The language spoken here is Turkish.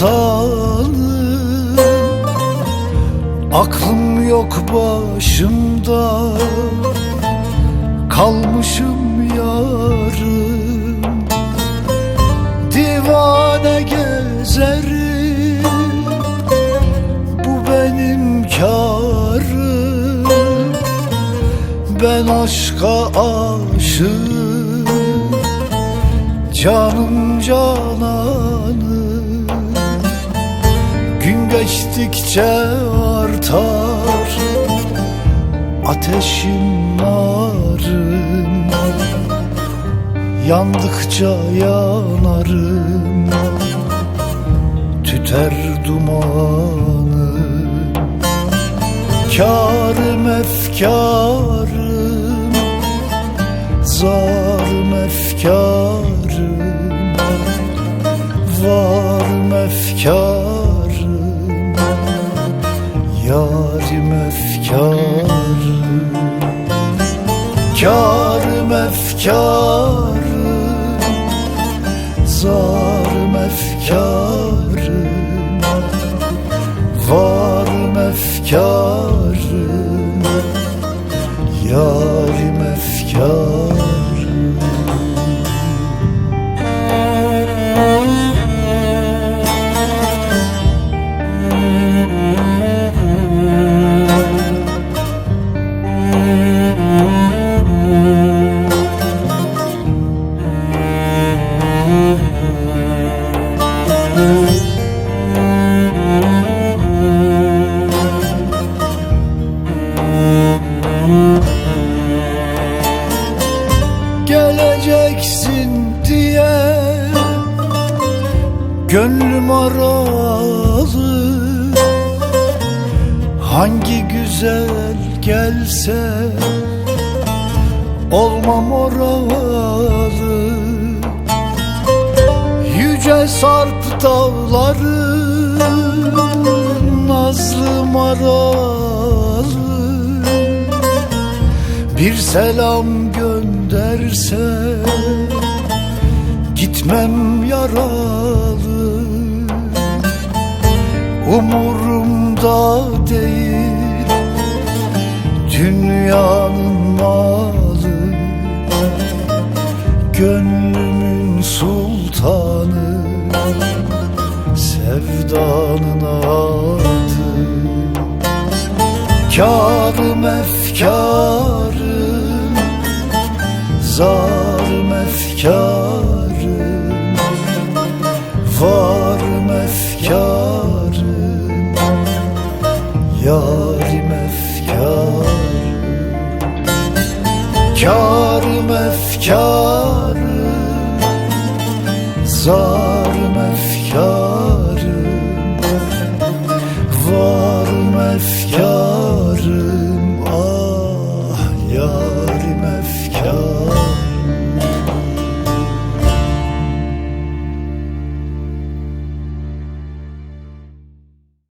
sultanım Aklım yok başımda. Kalmışım yarım Divane gezerim. Bu benim karım Ben aşka aşığım. Canım cana geçtikçe artar. Ateşim narım Yandıkça yanarım. Tüter dumanım Kârım efkarım Zarım efkarım Varım efkarım efkarım Kârım efkarım Zarım efkarım Varım geleceksin diye Gönlüm aralı. Hangi güzel gelse Olmam oralı Yüce sarp dağları Nazlı maralı bir selam gönderse Gitmem yaralı. Umurumda değil Dünyanın malı. Gönlümün Sevdanın adı Kârım efkarım Zarım efkarım Varım efkarım Yarim efkarım Kârım efkarım Varım efkarım